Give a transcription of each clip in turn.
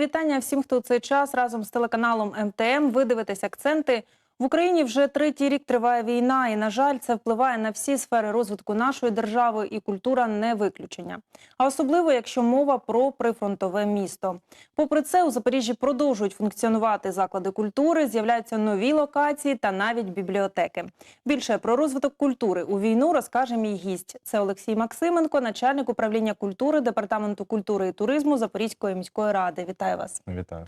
Вітання всім, хто цей час разом з телеканалом МТМ. Ви дивитесь акценти. В Україні вже третій рік триває війна, і на жаль, це впливає на всі сфери розвитку нашої держави, і культура не виключення. А особливо, якщо мова про прифронтове місто. Попри це, у Запоріжжі продовжують функціонувати заклади культури, з'являються нові локації та навіть бібліотеки. Більше про розвиток культури у війну розкаже мій гість. Це Олексій Максименко, начальник управління культури департаменту культури і туризму Запорізької міської ради. Вітаю вас. Вітаю.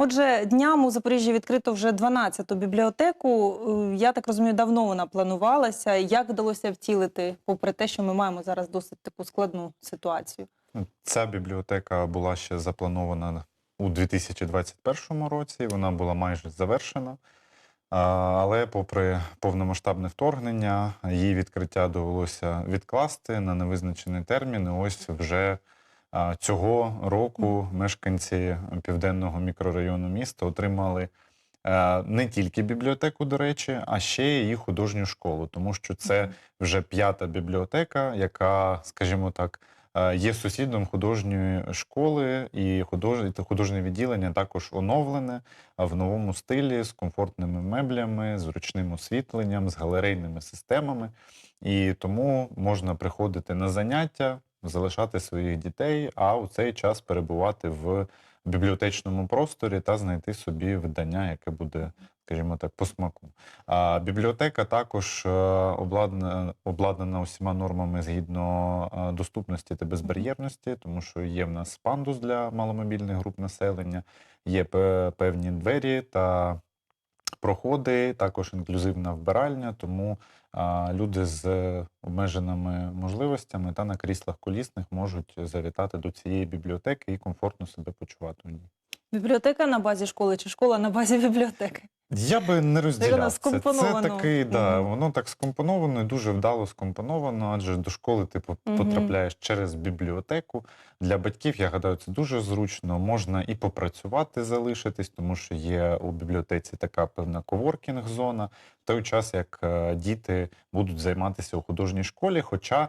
Отже, днями у Запоріжжі відкрито вже 12-ту бібліотеку. Е, Я так розумію, давно вона планувалася. Як вдалося втілити, попри те, що ми маємо зараз досить таку складну ситуацію? Ця бібліотека була ще запланована у 2021 році. Вона була майже завершена. Але, попри повномасштабне вторгнення, її відкриття довелося відкласти на невизначений термін. І ось вже цього року мешканці південного мікрорайону міста отримали е, не тільки бібліотеку, до речі, а ще і художню школу, тому що це вже п'ята бібліотека, яка, скажімо так, е, є сусідом художньої школи, і художнє відділення також оновлене в новому стилі з комфортними меблями, з ручним освітленням, з галерейними системами. І тому можна приходити на заняття, залишати своїх дітей, а у цей час перебувати в бібліотечному просторі та знайти собі видання, яке буде, скажімо так, по смаку. А бібліотека також е, обладнана, обладнана усіма нормами згідно е, доступності та безбар'єрності, тому що є в нас пандус для маломобільних груп населення, є певні двері та проходи, також інклюзивна вбиральня, тому а, люди з обмеженими можливостями та на кріслах колісних можуть завітати до цієї бібліотеки і комфортно себе почувати у ній. Бібліотека на базі школи чи школа на базі бібліотеки? Я би не розділяв це. Це такий, да, воно так скомпоновано і дуже вдало скомпоновано, адже до школи ти Мгм. потрапляєш через бібліотеку. Для батьків, я гадаю, це дуже зручно. Можна і попрацювати, залишитись, тому що є у бібліотеці така певна коворкінг-зона, в той час як е, діти будуть займатися у художній школі. Хоча е,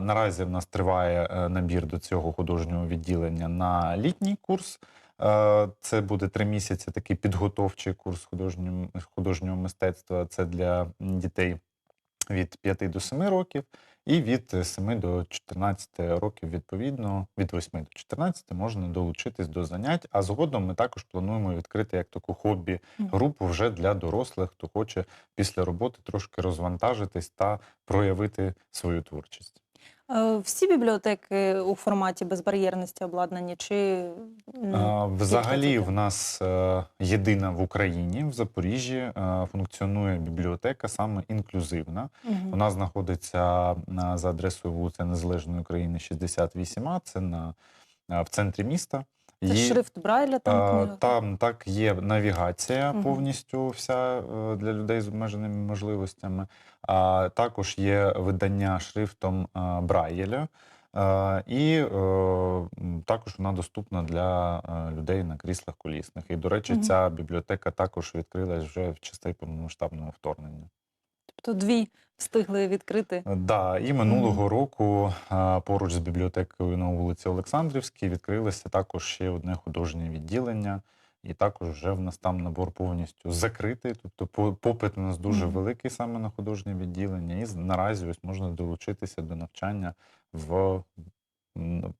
наразі в нас триває е, набір до цього художнього відділення на літній курс. Е, Це буде три місяці такий підготовчий курс художнього, художнього мистецтва. Це для дітей від 5 до 7 років, і від 7 до 14 років, відповідно, від 8 до 14 можна долучитись до занять. А згодом ми також плануємо відкрити як таку хобі-групу вже для дорослих, хто хоче після роботи трошки розвантажитись та проявити свою творчість. Е, Всі бібліотеки у форматі безбар'єрності обладнані чи Взагалі, в нас е, єдина в Україні, в Запоріжжі, е, функціонує бібліотека саме інклюзивна. Угу. Вона знаходиться за адресою вулиця Незалежної України, 68А. Це на, в центрі міста. Це Є- шрифт Брайля там книга? Там так є навігація Мгм. повністю вся е, для людей з обмеженими можливостями. А також є видання шрифтом е, Брайєля. Е, І також вона доступна для людей на кріслах колісних. І, до речі, Мгм. ця бібліотека також відкрилась вже в часи повномасштабного вторгнення. Тобто дві встигли відкрити. Е, Да, і минулого року поруч з бібліотекою на вулиці Олександрівській відкрилося також ще одне художнє відділення, і також вже в нас там набор повністю закритий. Тобто попит у нас дуже великий саме на художнє відділення. І наразі ось можна долучитися до навчання в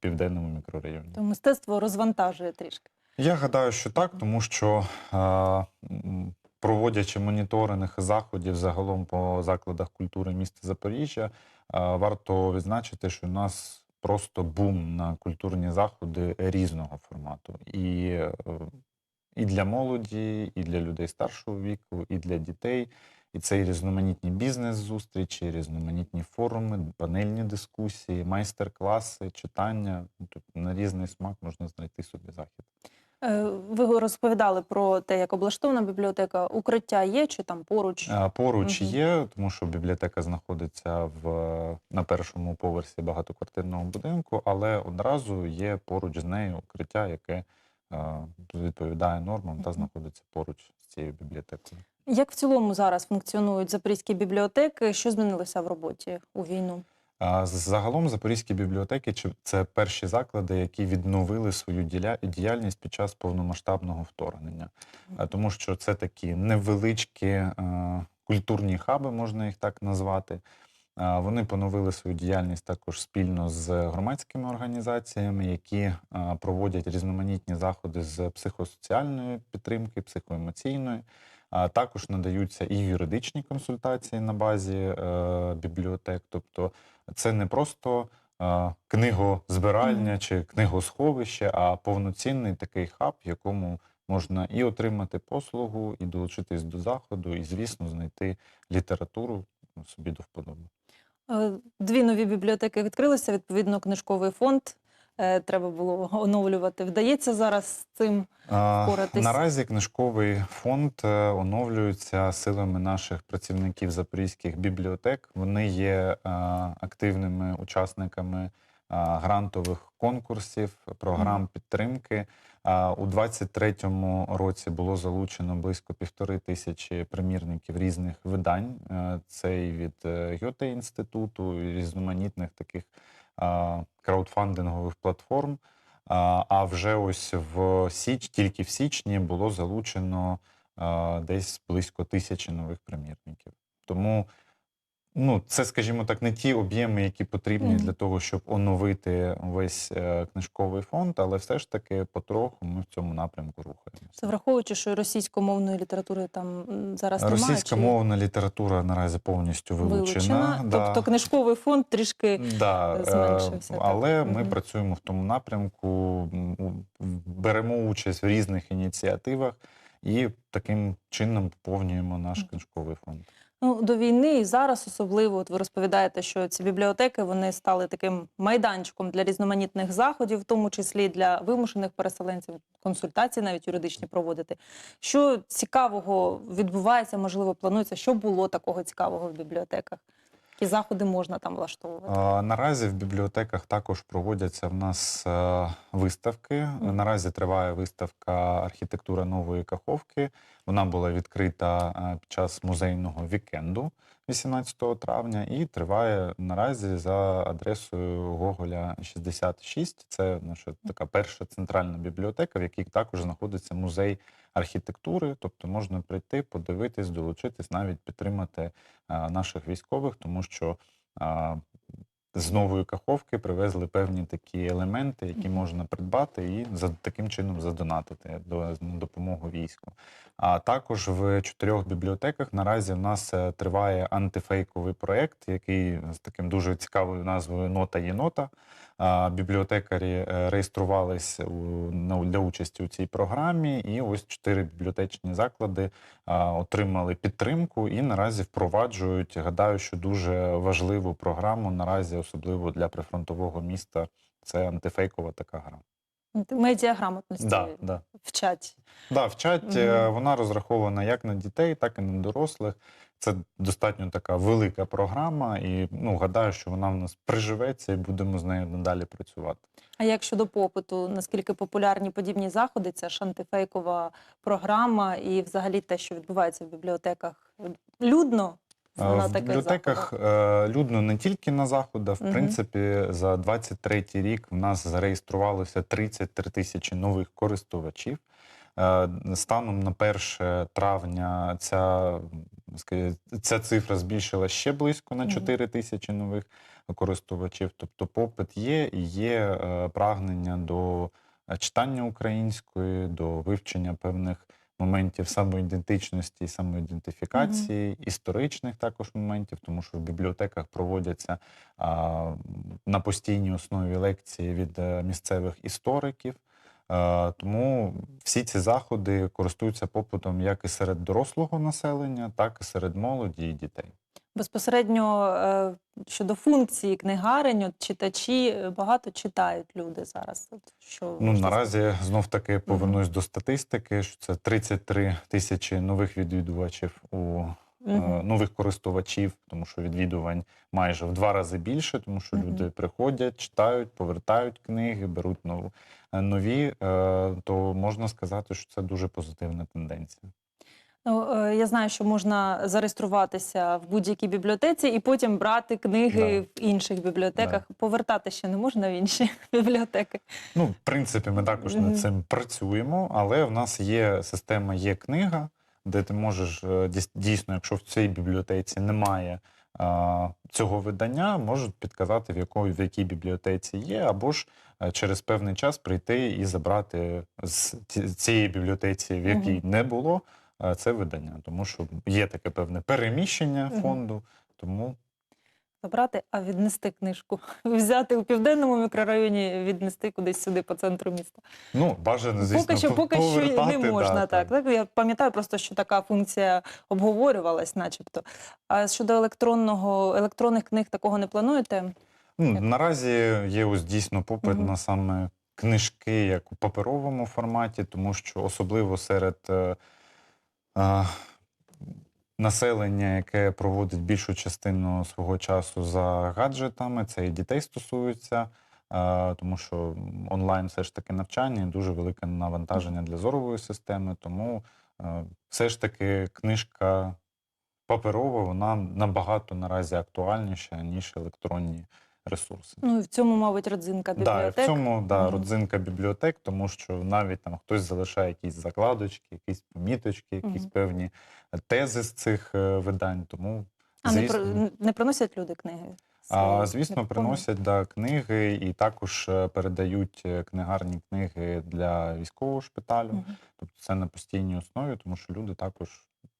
південному мікрорайоні. То мистецтво розвантажує трішки. Я гадаю, що так, тому що проводячи моніторинг заходів загалом по закладах культури міста Запоріжжя, варто відзначити, що у нас просто бум на культурні заходи різного формату. І, е, і для молоді, і для людей старшого віку, і для дітей. І це і різноманітні бізнес-зустрічі, різноманітні форуми, панельні дискусії, майстер-класи, читання. Тобто на різний смак можна знайти собі захід. Е, Ви розповідали про те, як облаштована бібліотека. Укриття є чи там поруч? Поруч Мгм. є, тому що бібліотека знаходиться в, на першому поверсі багатоквартирного будинку, але одразу є поруч з нею укриття, яке відповідає нормам та знаходиться поруч з цією бібліотекою. Як в цілому зараз функціонують запорізькі бібліотеки? Що змінилося в роботі у війну? Загалом запорізькі бібліотеки це перші заклади, які відновили свою діяльність під час повномасштабного вторгнення, тому що це такі невеличкі е, культурні хаби, можна їх так назвати. Вони поновили свою діяльність також спільно з громадськими організаціями, які проводять різноманітні заходи з психосоціальної підтримки, психоемоційної. Також надаються і юридичні консультації на базі е, бібліотек. Тобто це не просто книгозбиральня чи книгосховище, а повноцінний такий хаб, в якому можна і отримати послугу, і долучитись до заходу, і, звісно, знайти літературу ну, собі до вподоби. Е, Дві нові бібліотеки відкрилися. Відповідно, книжковий фонд треба було оновлювати. Вдається зараз з цим. Впоратись? Наразі книжковий фонд е, оновлюється силами наших працівників запорізьких бібліотек. Вони є е, активними учасниками е, грантових конкурсів, програм підтримки. У 23-му році було залучено близько півтори тисячі примірників різних видань. Е, Це і від е, Гьоте інституту, і різноманітних таких краудфандингових платформ. А вже ось в січ, тільки в січні було залучено десь близько тисячі нових примірників. Тому ну, це, скажімо так, не ті об'єми, які потрібні Мгм. для того, щоб оновити весь е, книжковий фонд, але все ж таки потроху ми в цьому напрямку рухаємося. Це враховуючи, що російськомовної літератури там зараз немає. Російськомовна література наразі повністю вилучена. вилучена. да. Тобто книжковий фонд трішки Да, е, зменшився, так. але ми Мгм. працюємо в тому напрямку, беремо участь в різних ініціативах і таким чином поповнюємо наш Мгм. книжковий фонд. Ну, до війни і зараз особливо, от ви розповідаєте, що ці бібліотеки вони стали таким майданчиком для різноманітних заходів, в тому числі для вимушених переселенців, консультації навіть юридичні проводити. Що цікавого відбувається, можливо, планується, що було такого цікавого в бібліотеках? Які заходи можна там влаштовувати? А, Наразі в бібліотеках також проводяться в нас е, виставки. Наразі триває виставка Архітектура нової Каховки. Вона була відкрита е, під час музейного вікенду 18 травня і триває наразі за адресою Гоголя 66. Це наша така перша центральна бібліотека, в якій також знаходиться музей архітектури. Тобто можна прийти, подивитись, долучитись, навіть підтримати наших військових, тому що з нової каховки привезли певні такі елементи, які можна придбати і за таким чином задонатити до на допомогу війську. А також в чотирьох бібліотеках наразі в нас е, триває антифейковий проект, який з таким дуже цікавою назвою Нота єнота. Бібліотекарі е, реєструвались у- на- для участі у цій програмі, і ось чотири бібліотечні заклади отримали підтримку і наразі впроваджують. Гадаю, що дуже важливу програму наразі, особливо для прифронтового міста. Це антифейкова така гра. Медіаграмотності Да, да. вчать. Да, вчать е, Мгм. вона розрахована як на дітей, так і на дорослих. Це достатньо така велика програма, і ну гадаю, що вона в нас приживеться і будемо з нею надалі працювати. А як щодо попиту, наскільки популярні подібні заходи? Ця ж антифейкова програма і взагалі те, що відбувається в бібліотеках, людно на В бібліотеках заходах? е, людно не тільки на заходах. В Мгм. принципі, за 23 рік в нас зареєструвалося 33 тисячі нових користувачів. Е, Станом на 1 травня ця, ця цифра збільшила ще близько на Мгм. 4 тисячі нових користувачів. Тобто попит є і є е, прагнення до читання української, до вивчення певних моментів самоідентичності і самоідентифікації, історичних також моментів, тому що в бібліотеках проводяться а, на постійній основі лекції від е, місцевих істориків. Е, Тому всі ці заходи користуються попитом як і серед дорослого населення, так і серед молоді і дітей. Безпосередньо е, щодо функції книгарень, от читачі е, багато читають люди зараз. От що Ну наразі знов таки повернусь до статистики. що Це 33 тисячі нових відвідувачів у е, нових користувачів, тому що відвідувань майже в два рази більше, тому що Мгм. люди приходять, читають, повертають книги, беруть нов- е, нові. е, То можна сказати, що це дуже позитивна тенденція. Ну, я знаю, що можна зареєструватися в будь-якій бібліотеці і потім брати книги в інших бібліотеках. Повертати ще не можна в інші бібліотеки. Ну, в принципі, ми також над цим працюємо, але в нас є система, є книга, де ти можеш е, дійс- дійсно, якщо в цій бібліотеці немає а, цього видання, можуть підказати, в якої в якій бібліотеці є, або ж е, через певний час прийти і забрати з цієї бібліотеці, в якій Мгм. не було е, це видання, тому що є таке певне переміщення фонду, тому Забрати, а віднести книжку. Взяти у південному мікрорайоні, віднести кудись сюди по центру міста. ну бажано звісно поки що, поки що не можна да, так. так. Я пам'ятаю просто, що така функція обговорювалась, начебто. А щодо електронного електронних книг такого не плануєте? Ну, наразі є ось дійсно попит Мгм. на саме книжки як у паперовому форматі, тому що особливо серед е, е, населення, яке проводить більшу частину свого часу за гаджетами, це і дітей стосується, тому що онлайн все ж таки навчання і дуже велике навантаження для зорової системи. Тому все ж таки книжка паперова, вона набагато наразі актуальніша, ніж електронні ресурси. Ну і в цьому, мабуть, родзинка бібліотек. і в цьому да, Мгм. родзинка бібліотек, тому що навіть там хтось залишає якісь закладочки, якісь поміточки, якісь Мгм. певні тези з цих е, видань. Тому, А не, звісно, про- не приносять люди книги? а, звісно, приносять да, книги і також е, передають е, книгарні книги для військового шпиталю. Мгм. Тобто це на постійній основі, тому що люди також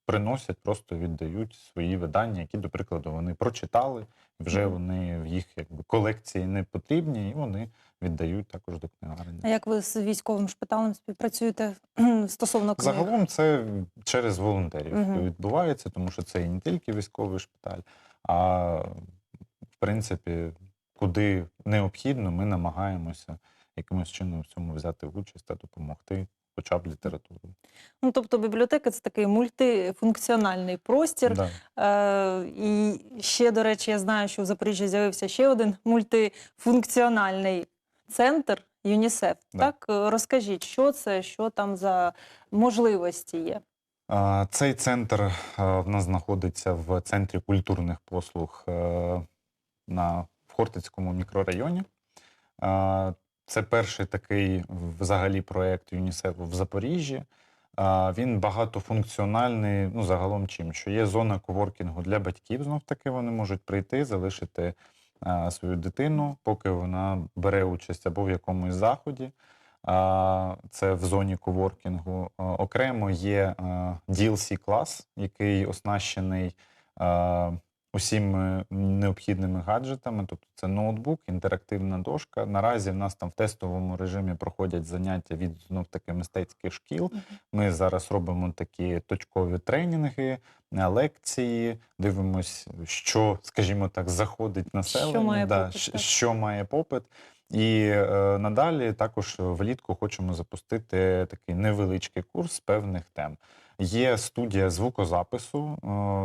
приносять, просто віддають свої видання, які, до прикладу, вони прочитали, вже вони в їх якби колекції не потрібні, і вони віддають також до книгарні. А як ви з військовим шпиталем співпрацюєте стосовно книг? Загалом це через волонтерів Мгм. відбувається, тому що це і не тільки військовий шпиталь, а в принципі, куди необхідно, ми намагаємося якимось чином в цьому взяти участь та допомогти, хоча б літературою. Ну, тобто бібліотека це такий мультифункціональний простір. Да. Е, і ще, до речі, я знаю, що в Запоріжжі з'явився ще один мультифункціональний центр ЮНІСЕФ. Да. Так, Е, розкажіть, що це, що там за можливості є? Цей центр е, в нас знаходиться в центрі культурних послуг е, на в Хортицькому мікрорайоні. Це перший такий взагалі проєкт ЮНІСЕФу в Запоріжжі. Він багатофункціональний, ну загалом чим, що є зона коворкінгу для батьків, знов таки вони можуть прийти, залишити свою дитину, поки вона бере участь або в якомусь заході. Це в зоні коворкінгу. Окремо є DLC-клас, який оснащений усіми необхідними гаджетами. Тобто це ноутбук, інтерактивна дошка. Наразі в нас там в тестовому режимі проходять заняття від знов таки мистецьких шкіл. Ми зараз робимо такі точкові тренінги, е, лекції, дивимось, що, скажімо так, заходить населення, має да, попит, що має попит. І е, надалі також влітку хочемо запустити такий невеличкий курс з певних тем. Є студія звукозапису.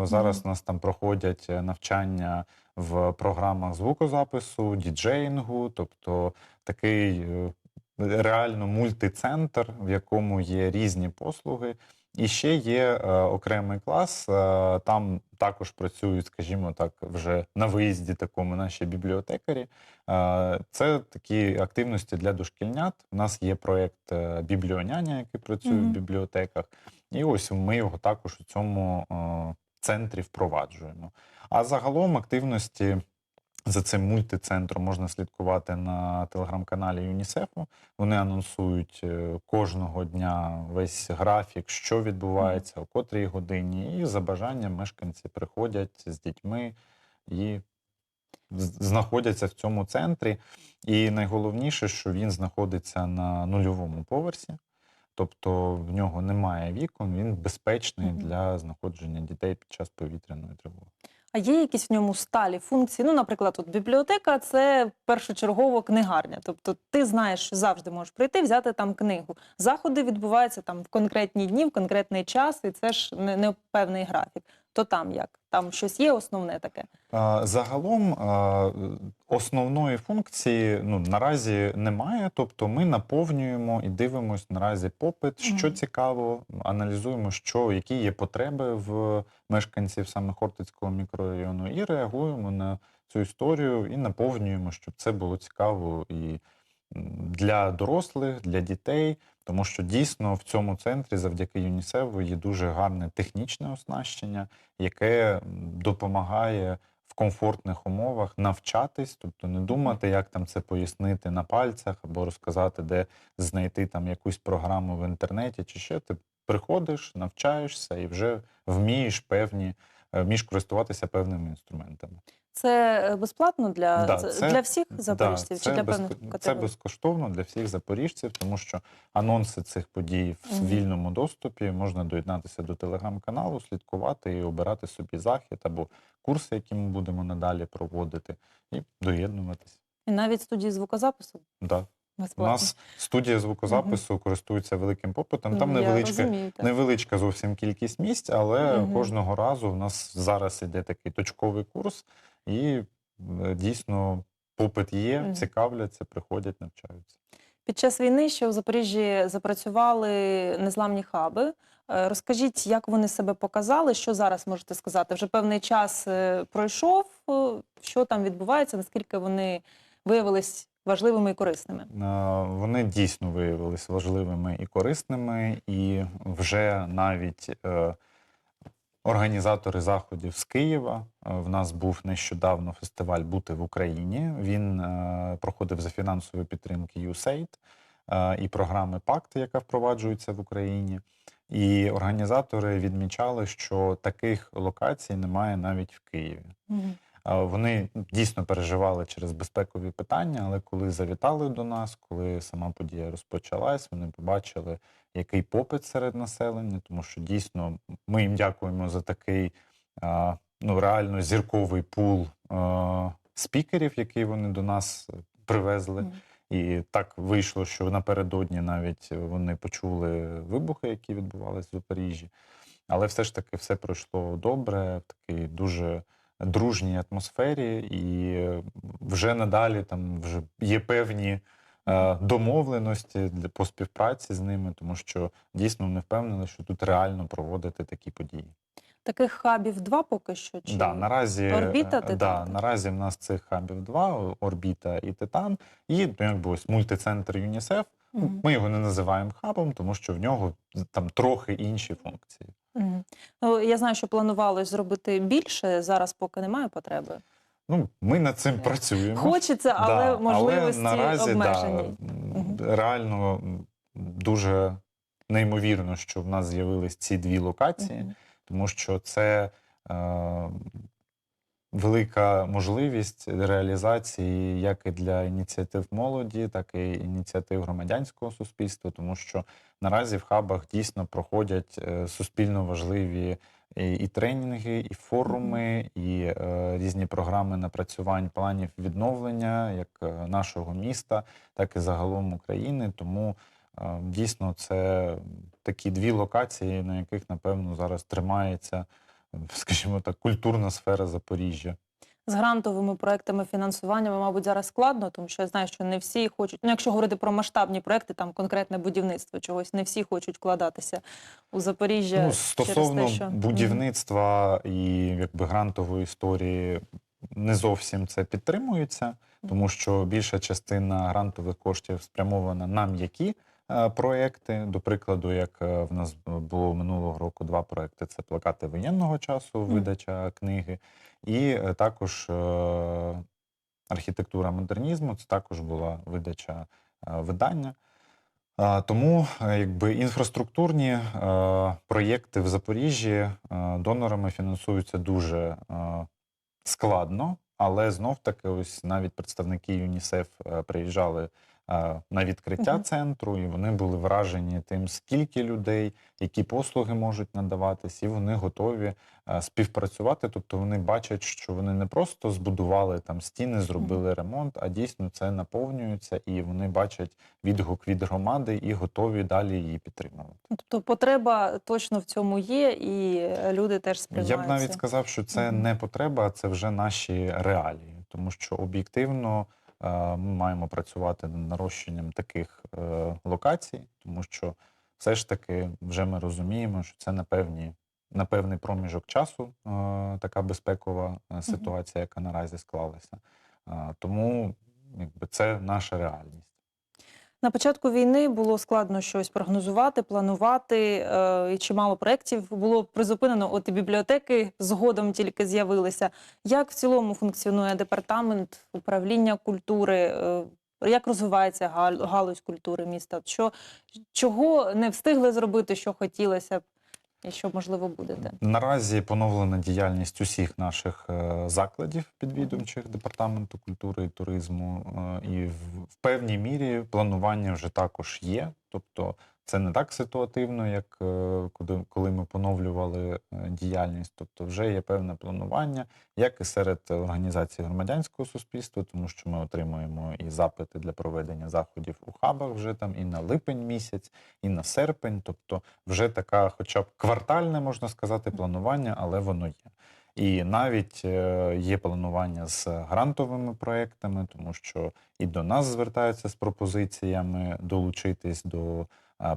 е, Зараз у нас там проходять е, навчання в програмах звукозапису, діджеїнгу, тобто такий е, реально мультицентр, в якому є різні послуги. І ще є е, окремий клас. е, там також працюють, скажімо так, вже на виїзді такому наші бібліотекарі. Е, це такі активності для дошкільнят. У нас є проєкт Бібліоняня, який працює Мгм. в бібліотеках. І ось ми його також у цьому е, центрі впроваджуємо. А загалом активності за цим мультицентром можна слідкувати на телеграм-каналі ЮНІСЕФу. Вони анонсують е, кожного дня весь графік, що відбувається, о котрій годині, і за бажанням мешканці приходять з дітьми і знаходяться в цьому центрі. І найголовніше, що він знаходиться на нульовому поверсі. Тобто в нього немає вікон, він безпечний Мгм. для знаходження дітей під час повітряної тривоги. А є якісь в ньому сталі функції? Ну, наприклад, от бібліотека це першочергово книгарня. Тобто ти знаєш, що завжди можеш прийти, взяти там книгу. Заходи відбуваються там в конкретні дні, в конкретний час, і це ж не, не певний графік. То там як? Там щось є основне таке. Загалом основної функції ну, наразі немає. Тобто ми наповнюємо і дивимося наразі попит, що Мгм. цікаво, аналізуємо, що, які є потреби в мешканців саме Хортицького мікрорайону, і реагуємо на цю історію і наповнюємо, щоб це було цікаво і для дорослих, для дітей. Тому що дійсно в цьому центрі завдяки ЮНІСЕФу є дуже гарне технічне оснащення, яке допомагає в комфортних умовах навчатись, тобто не думати, як там це пояснити на пальцях або розказати, де знайти там якусь програму в інтернеті чи ще. Ти приходиш, навчаєшся і вже вмієш певні, е, вмієш користуватися певними інструментами. Це е, безплатно для, Да, це- для всіх запоріжців Да, чи це для без, певних Це безкоштовно для всіх запоріжців, тому що анонси цих подій в Мгм. вільному доступі можна доєднатися до телеграм-каналу, слідкувати і обирати собі захід або курси, які ми будемо надалі проводити, і доєднуватися. І навіть студії звукозапису Да. У нас студія звукозапису користується великим попитом. Там Ну, невеличка, розумію, невеличка зовсім кількість місць, але Мгм. кожного разу в нас зараз іде такий точковий курс, і е, дійсно попит є, Мгм. цікавляться, приходять, навчаються. Під час війни ще у Запоріжжі запрацювали незламні хаби. Е, Розкажіть, як вони себе показали, що зараз можете сказати? Вже певний час е, пройшов. Що там відбувається? Наскільки вони виявились важливими і корисними? Е, Вони дійсно виявилися важливими і корисними, і вже навіть е, організатори заходів з Києва. е, В нас був нещодавно фестиваль Бути в Україні. Він проходив за фінансової підтримки USAID і програми Пакт, яка впроваджується в Україні. І організатори відмічали, що таких локацій немає навіть в Києві. А, Вони дійсно переживали через безпекові питання, але коли завітали до нас, коли сама подія розпочалась, вони побачили, який попит серед населення, тому що дійсно ми їм дякуємо за такий ну, реально зірковий пул спікерів, які вони до нас привезли. І так вийшло, що напередодні навіть вони почули вибухи, які відбувалися в Запоріжжі. Але все ж таки все пройшло добре, в такій дуже дружній атмосфері, і вже надалі там вже є певні е, домовленості для по співпраці з ними, тому що дійсно вони впевнені, що тут реально проводити такі події. Таких хабів два поки що? Чи... Да, наразі, Орбіта, е, Титан, да, наразі в нас цих хабів два: орбіта і Титан, і ну, якби ось мультицентр ЮНІСЕФ. Мгм. Ми його не називаємо хабом, тому що в нього там трохи інші функції. Ну, я знаю, що планувалось зробити більше, зараз поки немає потреби. Ну, ми над цим Е, працюємо. Хочеться, але Да, можливості але наразі, обмежені. Да, угу. реально дуже неймовірно, що в нас з'явились ці дві локації, угу. тому що це е, велика можливість реалізації як і для ініціатив молоді, так і ініціатив громадянського суспільства, тому що наразі в хабах дійсно проходять е, суспільно важливі і, тренінги, і форуми, і е, різні програми напрацювань планів відновлення як е, нашого міста, так і загалом України. Тому дійсно це такі дві локації, на яких напевно зараз тримається, скажімо так, культурна сфера Запоріжжя. З грантовими проектами фінансування, мабуть, зараз складно, тому що я знаю, що не всі хочуть. Ну, якщо говорити про масштабні проекти, там конкретне будівництво чогось, не всі хочуть вкладатися у Запоріжжя. Ну, через стосовно те, що... Будівництва і якби грантової історії не зовсім це підтримується, тому що більша частина грантових коштів спрямована на м'які проекти. До прикладу, як е, в нас було минулого року два проекти: це плакати воєнного часу, видача книги, і е, також е, архітектура модернізму. Це також була видача е, видання. Тому е, якби інфраструктурні е, проєкти в Запоріжжі е, донорами фінансуються дуже е, складно, але знов таки, ось навіть представники ЮНІСЕФ е, приїжджали е, на відкриття центру, і вони були вражені тим, скільки людей, які послуги можуть надаватись, і вони готові е, співпрацювати. Тобто вони бачать, що вони не просто збудували там стіни, зробили ремонт, а дійсно це наповнюється, і вони бачать відгук від громади і готові далі її підтримувати. Тобто потреба точно в цьому є, і е, люди теж Я б навіть сказав, що це не потреба, а це вже наші реалії, тому що об'єктивно е, ми маємо працювати над нарощенням таких е, локацій, тому що все ж таки вже ми розуміємо, що це на певні. На певний проміжок часу е, така безпекова е, ситуація, яка наразі склалася. Е, тому якби, це наша реальність. На початку війни було складно щось прогнозувати, планувати, е, і чимало проєктів було призупинено. От і бібліотеки згодом тільки з'явилися. Як в цілому функціонує департамент управління культури? Е, як розвивається галузь культури міста? Що, чого не встигли зробити, що хотілося б, і що можливо будете? Наразі поновлена діяльність усіх наших е, закладів підвідомчих департаменту культури і туризму, е, і в певній мірі планування вже також є. Тобто це не так ситуативно, як е, коли, ми поновлювали е, діяльність. Тобто, вже є певне планування, як і серед організацій громадянського суспільства, тому що ми отримуємо і запити для проведення заходів у хабах вже там і на липень місяць, і на серпень. Тобто, вже така, хоча б квартальне, можна сказати, планування, але воно є. І навіть е, є планування з грантовими проектами, тому що і до нас звертаються з пропозиціями долучитись до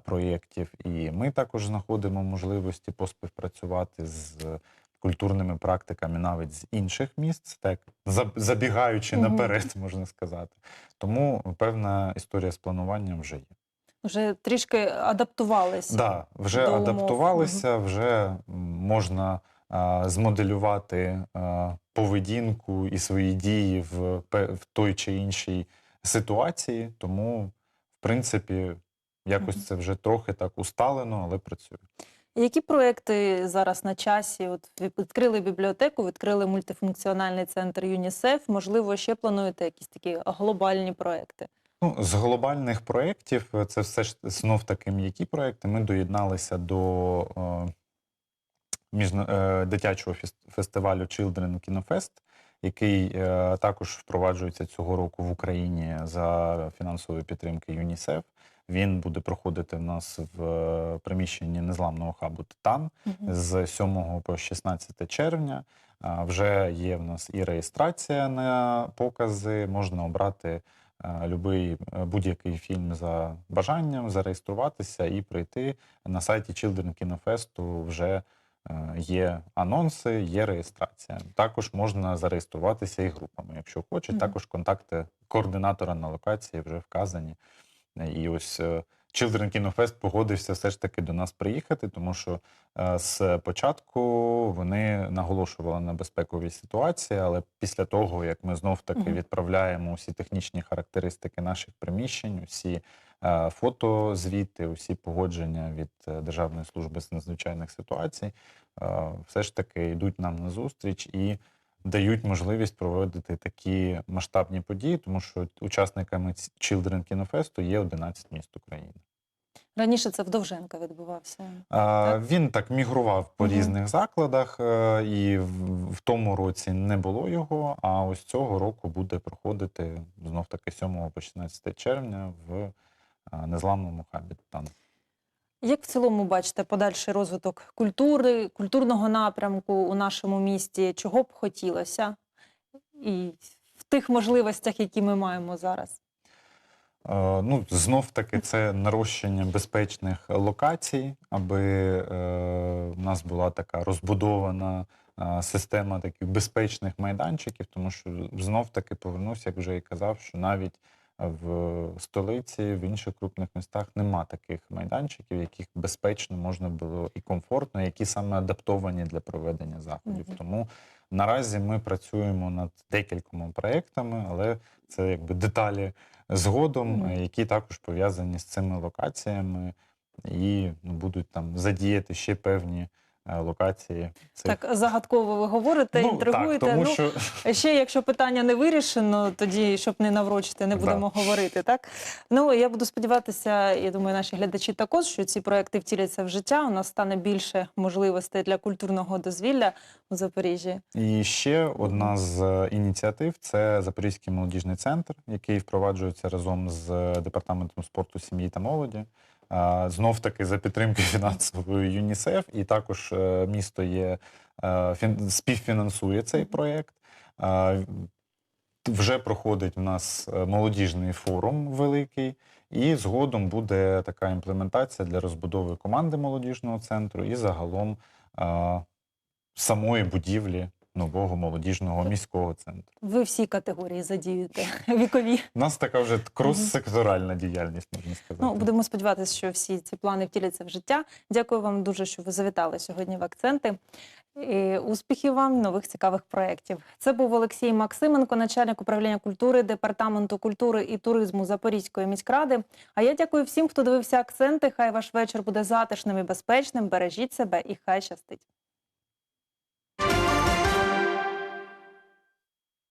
проєктів, і ми також знаходимо можливості поспівпрацювати з культурними практиками навіть з інших міст, так забігаючи Мгм. наперед, можна сказати. Тому певна історія з плануванням вже є. Вже трішки адаптувалися. Да, вже до умов. адаптувалися, вже можна а, змоделювати а, поведінку і свої дії в, в той чи іншій ситуації. Тому, в принципі, якось це вже трохи так усталено, але працює. Які проекти зараз на часі? От відкрили бібліотеку, відкрили мультифункціональний центр ЮНІСЕФ. Можливо, ще плануєте якісь такі глобальні проекти? Ну, з глобальних проєктів е, це все ж знов таки м'які проєкти. Ми доєдналися до е, міжна... е, дитячого фестивалю Children Kino який е, також впроваджується цього року в Україні за фінансової підтримки ЮНІСЕФ. Він буде проходити в нас в е, приміщенні незламного хабу Титан з 7 по 16 червня. Вже є в нас і реєстрація на покази. Можна обрати е, е, будь-який фільм за бажанням, зареєструватися і прийти на сайті Children Fest Вже є анонси, є реєстрація. Також можна зареєструватися і групами, якщо хочуть. Також контакти координатора на локації вже вказані. І ось е, Children Kino Fest погодився все ж таки до нас приїхати, тому що е, з початку вони наголошували на безпековій ситуації, але після того, як ми знов таки відправляємо усі технічні характеристики наших приміщень, усі е, фотозвіти, усі погодження від е, Державної служби з надзвичайних ситуацій, е, все ж таки йдуть нам на зустріч. І дають можливість проводити такі масштабні події, тому що учасниками Children Kino є 11 міст України. Раніше це в Довженка відбувався. А, Він так мігрував по Мгм. різних закладах, е, і в, в тому році не було його. А ось цього року буде проходити знов таки 7 по 16 червня в е, незламному хабі. Там Як в цілому бачите подальший розвиток культури, культурного напрямку у нашому місті? Чого б хотілося? І в тих можливостях, які ми маємо зараз. Е, Ну, знов таки, це нарощення безпечних локацій, аби е, в нас була така розбудована е, система таких безпечних майданчиків, тому що знов таки повернуся, як вже і казав, що навіть в столиці, в інших крупних містах нема таких майданчиків, яких безпечно можна було і комфортно, які саме адаптовані для проведення заходів. Мгм. Тому наразі ми працюємо над декількома проектами, але це якби деталі згодом, Мгм. е, які також пов'язані з цими локаціями, і ну, будуть там задіяти ще певні локації. цих. Так загадково ви говорите, ну, інтригуєте. Так, тому ну, що Ще якщо питання не вирішено, тоді щоб не наврочити, не Да. будемо говорити. Так ну я буду сподіватися, я думаю, наші глядачі також, що ці проекти втіляться в життя. У нас стане більше можливостей для культурного дозвілля у Запоріжжі. І ще одна з е, ініціатив це Запорізький молодіжний центр, який впроваджується разом з е, департаментом спорту, сім'ї та молоді. Знов таки за підтримки фінансової ЮНІСЕФ, і також е, місто є е, співфінансує цей проєкт. Вже проходить у нас е, молодіжний форум великий, і згодом буде така імплементація для розбудови команди молодіжного центру і загалом самої будівлі нового молодіжного міського центру. Ви всі категорії задіюєте вікові. У нас така вже крос-секторальна діяльність, можна сказати. Ну будемо сподіватися, що всі ці плани втіляться в життя. Дякую вам дуже, що ви завітали сьогодні в акценти. І успіхів вам, нових цікавих проєктів. Це був Олексій Максименко, начальник управління культури департаменту культури і туризму Запорізької міськради. А я дякую всім, хто дивився акценти. Хай ваш вечір буде затишним і безпечним. Бережіть себе і хай щастить.